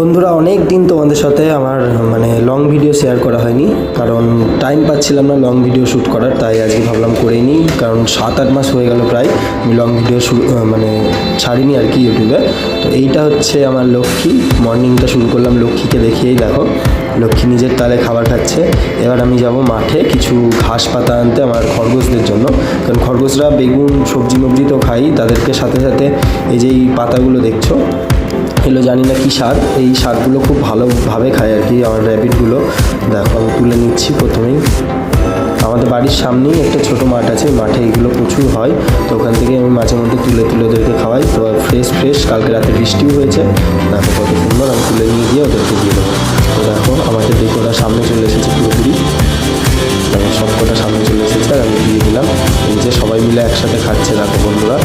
বন্ধুরা, অনেক দিন তোমাদের সাথে আমার মানে লং ভিডিও শেয়ার করা হয়নি। কারণ টাইম পাচ্ছিলাম না লং ভিডিও শ্যুট করার, তাই আজকে ভাবলাম করেই নিই। কারণ সাত, আট মাস হয়ে গেল প্রায়, আমি লং ভিডিও মানে ছাড়িনি আর কি ইউটিউবে তো এইটা হচ্ছে আমার লক্ষ্মী। মর্নিংটা শুরু করলাম লক্ষ্মীকে দেখিয়েই, দেখো। লক্ষ্মী নিজের তালে খাবার খাচ্ছে। এবার আমি যাব মাঠে কিছু ঘাস পাতা আনতে আমার খরগোশদের জন্য। কারণ খরগোশরা বেগুন সবজি মবজি তো খাই, তাদেরকে সাথে সাথে এই যে এই পাতাগুলো দেখছ এগুলো জানি না কি শাক। এই শাকগুলো খুব ভালোভাবে খায় আর কি, আমার র্যাবিটগুলো দেখো, আমি তুলে নিচ্ছি প্রথমেই। আমাদের বাড়ির সামনেই একটা ছোট মাঠ আছে মাঠে এগুলো প্রচুর হয়। তো ওখান থেকে আমি মাঝে মধ্যে তুলে তুলে ওদেরকে খাওয়াই। তো ফ্রেশ ফ্রেশ কালকে রাতে বৃষ্টিও হয়েছে। দেখো কত সুন্দর, আমি তুলে নিয়ে গিয়ে ওদেরকে দিয়ে দেবো। তো দেখো আমাকে দেখে ওরা সামনে চলে এসেছে পুরোপুরি। সবকটা সামনে চলে এসেছে, আর আমি দিয়ে দিলাম। এই যে সবাই মিলে একসাথে খাচ্ছে, দেখো বন্ধুরা।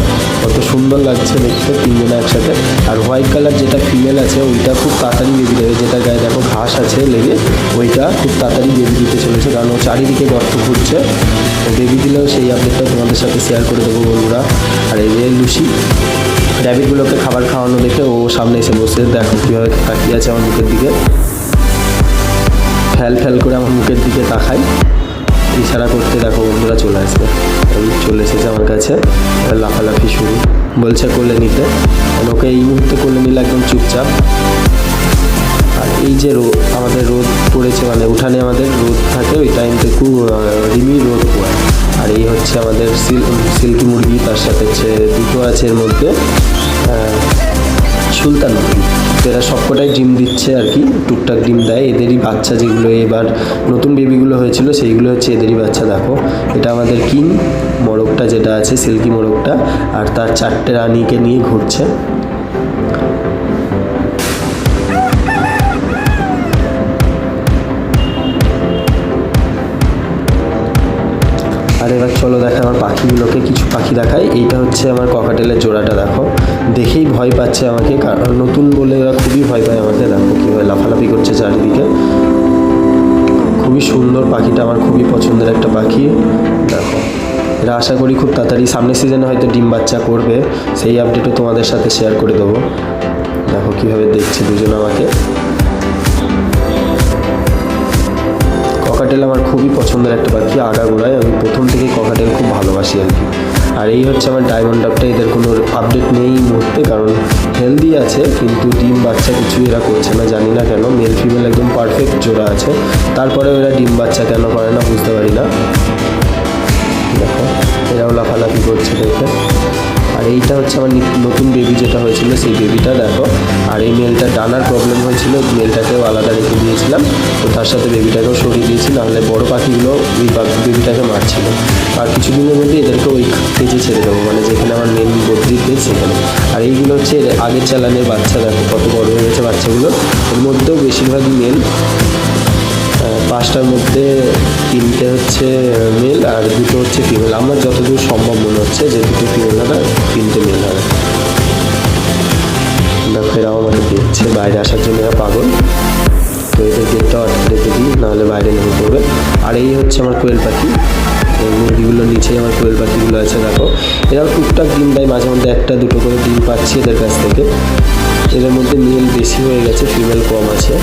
সুন্দর লাগছে দেখতে তিনজনে একসাথে। আর হোয়াইট কালার যেটা ফিমেল আছে, ওইটা খুব তাড়াতাড়ি বেবি দেবে। যেটা গায়ে দেখো ঘাস আছে লেগে, ওইটা খুব তাড়াতাড়ি বেবি দিতে চলেছে। কারণ ও চারিদিকে গর্ত তো বেবি দিলেও সেই আপডেটটা তোমাদের সাথে শেয়ার করে দেবো বন্ধুরা। আর এই যে লুসি র্যাবিটগুলোকে খাবার খাওয়ানো দেখে ও সামনে এসে বসে, দেখো কীভাবে তাকিয়ে আছে আমার মুখের দিকে। ফ্যাল ফ্যাল করে আমার মুখের দিকে তাকায়। ইশারা করতে দেখো বন্ধুরা চলে আসবে। চলে এবার লাফালাফি শুরু বলছে, কোলে নিতে। ওকে এই মুহূর্তে কোলে নিলে একদম চুপচাপ। আর এই যে রোদ, আমাদের রোদ পড়েছে মানে উঠানে আমাদের রোদ থাকে, ওই টাইমতে খুব রিমি রোদ পড়ে আর এই হচ্ছে আমাদের সিল সিল্কি মুরগি, তার সাথে হচ্ছে দুটো আছে এর মধ্যে। সুলতান এরা সবকটাই ডিম দিচ্ছে আর কি, টুকটাক ডিম দেয়। এদেরই বাচ্চা যেগুলো এবার নতুন বেবিগুলো হয়েছিল, সেইগুলো হচ্ছে এদেরই বাচ্চা, দেখো। এটা আমাদের কিং, মোরগটা যেটা আছে, সিল্কি মোরগটা, আর তার চারটে রানীকে নিয়ে ঘুরছে। আর এবার চলো দেখা আমার পাখিগুলোকে কিছু পাখি দেখাই। এইটা হচ্ছে আমার ককাটেলের জোড়াটা, দেখো। দেখেই ভয় পাচ্ছে আমাকে, কারণ নতুন বলে এরা খুবই ভয় পায় আমাকে, দেখো কীভাবে লাফালাফি করছে চারিদিকে। খুবই সুন্দর পাখিটা, আমার খুবই পছন্দের একটা পাখি, দেখো। এরা আশা করি খুব তাড়াতাড়ি সামনের সিজনে হয়তো ডিম বাচ্চা করবে, সেই আপডেটও তোমাদের সাথে শেয়ার করে দেবো। দেখো কীভাবে দেখছে দুজন আমাকে। ককাটেল আমার খুবই পছন্দের একটা পাখি আগাগোড়ায়। আমি প্রথম থেকেই ককাটেল খুব ভালোবাসি আর কি। আর এই হচ্ছে আমার ডায়মন্ড ডাবটা এদের কোনো আপডেট নেই মুহূর্তে, কারণ হেলদি আছে, কিন্তু ডিম বাচ্চা কিছুই এরা করছে না, জানি না কেন। মেল ফিমেল একদম পারফেক্ট জোড়া আছে। তারপরেও এরা ডিম বাচ্চা কেন করে না, বুঝতে পারি না। দেখো, এরাও লাফালাফি করছে দেখে। আর এইটা হচ্ছে আমার নতুন বেবি যেটা হয়েছিল, সেই বেবিটা দেখো। আর এই মেলটা ডানার প্রবলেম হয়েছিল মেলটাকেও আলাদা রেখে দিয়েছিলাম। তো তার সাথে বেবিটাকেও সরিয়ে দিয়েছি, নাহলে বড় পাখিগুলো ওই বেবিটাকে মারছিল। আর কিছুদিনের মধ্যে এদেরকে ওই কেজে ছেড়ে দেবো মানে যেখানে আমার মেন বদ্রির কেজ সেখানে। আর এইগুলো হচ্ছে আগের চালানের বাচ্চা, দেখো কত বড় হয়ে গেছে বাচ্চাগুলো। ওর মধ্যেও বেশিরভাগই মেল পাঁচটার মধ্যে তিনটে হচ্ছে মেল আর দুটো হচ্ছে ফিমেল আমার যতদূর সম্ভব মনে হচ্ছে যে দুটো ফিমেল হবে, তিনটে মেল হবে। এরাও আমাকে দেখছে বাইরে আসার জন্য এরা পাগল। তো এদের গেটটা রেখে দিই, নাহলে বাইরে নেমে পড়বে। আর এই হচ্ছে আমার কোয়েল পাখি। মুরগিগুলোর নিচেই আমার কোয়েল পাখিগুলো আছে, দেখো। এরাও টুকটাক ডিম দেয়, মাঝে মধ্যে একটা, দুটো করে ডিম পাচ্ছি এদের কাছ থেকে। এদের মধ্যে মেল বেশি হয়ে গেছে ফিমেল কম আছে।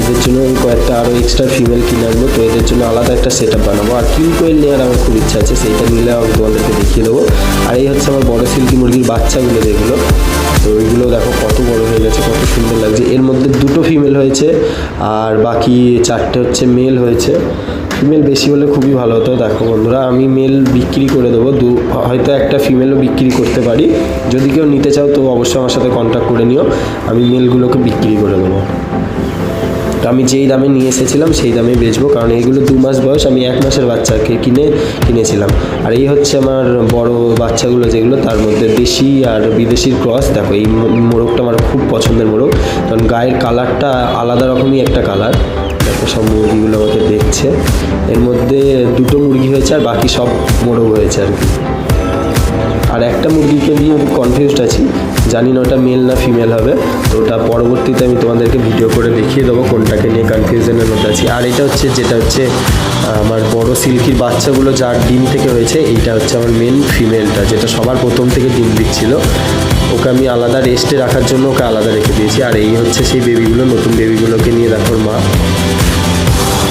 এদের জন্য আমি কয়েকটা আরও এক্সট্রা ফিমেল কিনে আনব তো এদের জন্য আলাদা একটা সেট আপ বানাবো। আর কিং কোয়েল নেওয়ার আমার খুব ইচ্ছা আছে, সেইটা নিলে আমি তোমাদেরকে দেখিয়ে দেবো। আর এই হচ্ছে আমার বড় সিল্কি মুরগির বাচ্চাগুলো যেগুলো, তো ওইগুলো দেখো কত বড় হয়ে গেছে, কত সুন্দর লাগছে। এর মধ্যে দুটো ফিমেল হয়েছে, আর বাকি চারটে হচ্ছে মেল হয়েছে। ফিমেল বেশি হলে খুবই ভালো হতো, দেখো বন্ধুরা, আমি মেল বিক্রি করে দেবো। দু, হয়তো একটা ফিমেলও বিক্রি করতে পারি। যদি কেউ নিতে চাও, তো অবশ্যই আমার সাথে কন্ট্যাক্ট করে নিও। আমি মেলগুলোকে বিক্রি করে দেবো। আমি যেই দামে নিয়ে এসেছিলাম, সেই দামে বেচবো। কারণ এইগুলো দু মাস বয়স, আমি এক মাসের বাচ্চাকে কিনে, কিনেছিলাম। আর এই হচ্ছে আমার বড় বাচ্চাগুলো যেগুলো, তার মধ্যে দেশি আর বিদেশির ক্রস। দেখো, এই মোরগটা আমার খুব পছন্দের মোরগ। কারণ গায়ের কালারটা আলাদা রকমই একটা কালার। দেখো, সব মুরগিগুলো আমাকে দেখছে। এর মধ্যে দুটো মুরগি হয়েছে, আর বাকি সব মোরগ হয়েছে আর কি। আর একটা মুরগিকে নিয়ে আমি কনফিউজড আছি। জানি না ওটা মেল না ফিমেল হবে। তো ওটা পরবর্তীতে আমি তোমাদেরকে ভিডিও করে দেখিয়ে দেবো কোনটাকে নিয়ে কনফিউশনের মধ্যে আছি আর এটা হচ্ছে, যেটা হচ্ছে, আমার বড় সিল্কির বাচ্চাগুলো যার ডিম থেকে হয়েছে, এইটা হচ্ছে আমার মেন ফিমেলটা যেটা সবার প্রথম থেকে ডিম দিচ্ছিল। ওকে আমি আলাদা রেস্টে রাখার জন্য ওকে আলাদা রেখে দিয়েছি। আর এই হচ্ছে সেই বেবিগুলো নতুন বেবিগুলোকে নিয়ে দেখো মা।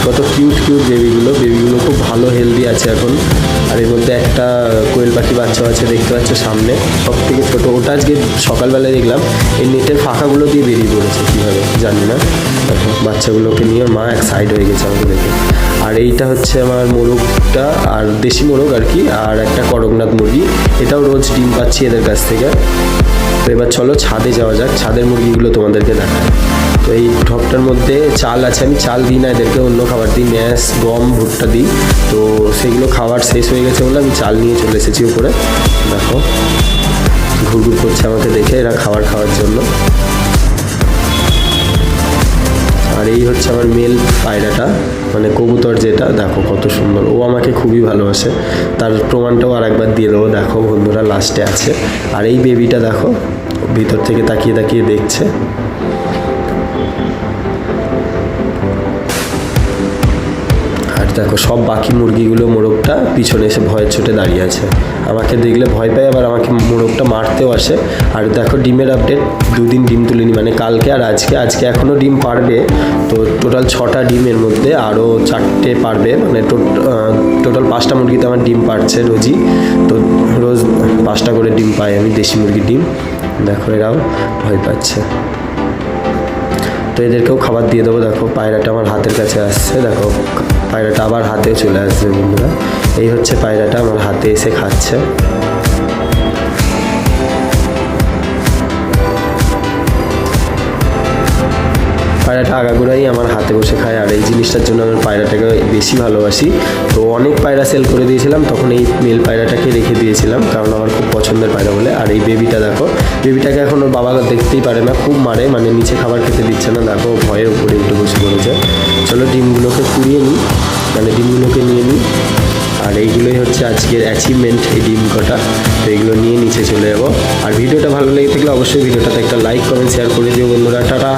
কত কিউট কিউট বেবিগুলো বেবিগুলো খুব ভালো হেলদি আছে এখন। আর এর মধ্যে একটা কোয়েল পাখি বাচ্চা আছে, দেখতে পাচ্ছ সামনে। সব থেকে ছোটো। ওটা আজকে সকালবেলায় দেখলাম। এই নেটের ফাঁকাগুলো দিয়ে বেরিয়ে পড়েছে কীভাবে, জানি না। বাচ্চাগুলোকে নিয়ে মা এক সাইড হয়ে গেছে আমাকে দেখে। আর এইটা হচ্ছে আমার মোরগটা, আর দেশি মোরগ আর কি, আর একটা করকনাথ মুরগি। এটাও রোজ ডিম পাচ্ছি এদের কাছ থেকে। তো এবার চলো ছাদে যাওয়া যাক। ছাদের মুরগিগুলো তোমাদেরকে দেখায় তো এই ঢপটার মধ্যে চাল আছে। আমি চাল দিই না, এদেরকে অন্য খাবার দিই। ম্যাশ, গম, ভুট্টা দিই। তো সেগুলো খাবার শেষ হয়ে গেছে বলে আমি চাল নিয়ে চলে এসেছি উপরে। দেখো ঘুরঘুর করছে আমাকে দেখে এরা খাবার খাওয়ার জন্য। আর এই হচ্ছে আমার মেল পায়রাটা মানে কবুতর যেটা। দেখো কত সুন্দর। ও আমাকে খুবই ভালোবাসে। তার প্রমাণটাও আর একবার দিয়ে দেবো। দেখো বন্ধুরা লাস্টে আছে। আর এই বেবিটা দেখো, ভিতর থেকে তাকিয়ে তাকিয়ে দেখছে। দেখো, সব বাকি মুরগিগুলো মোরগটা পিছনে এসে ভয়ের চোটে দাঁড়িয়ে আছে। আমাকে দেখলে ভয় পায়, আবার আমাকে মোরগটা মারতেও আসে। আর দেখো, ডিমের আপডেট দুদিন ডিম তুলিনি মানে কালকে আর আজকে। আজকে এখনও ডিম পারবে, তো টোটাল ছটা ডিমের মধ্যে আরও চারটে পারবে। মানে টোটাল পাঁচটা মুরগিতে আমার ডিম পারছে রোজই। তো রোজ পাঁচটা করে ডিম পাই আমি, দেশি মুরগির ডিম। দেখো, এরাও ভয় পাচ্ছে। তো এদেরকেও খাবার দিয়ে দেবো, দেখো, পায়রাটা আমার হাতের কাছে আসছে, দেখো। পায়রাটা আবার হাতে চলে আসছে, বন্ধুরা। এই হচ্ছে পায়রাটা, আমার হাতে এসে খাচ্ছে। পায়রাটা আগাগোড়াই আমার হাতে বসে খায়, আর এই জিনিসটার জন্য আমার পায়রাটাকে বেশি ভালোবাসি। তো অনেক পায়রা সেল করে দিয়েছিলাম, তখন এই মেল পায়রাটাকে রেখে দিয়েছিলাম, কারণ আমার খুব পছন্দের পায়রা বলে। আর এই বেবিটা দেখো বেবিটাকে এখন ওর বাবা দেখতেই পারে না, খুব মারে মানে নিচে খাবার খেতে দিচ্ছে না। দেখো ভয়ে উপরে উঠে বসে পড়েছে। চলো ডিমগুলোকে কুড়িয়ে নিই। মানে ডিমগুলোকে নিয়ে নিই। আর এইগুলোই হচ্ছে আজকের অ্যাচিভমেন্ট এই ডিম কটা। তো এইগুলো নিয়ে নিচে চলে যাব। আর ভিডিওটা ভালো লেগে থাকলে অবশ্যই ভিডিওটাতে একটা লাইক কমেন্ট শেয়ার করে দিও বন্ধুরা। টাটা!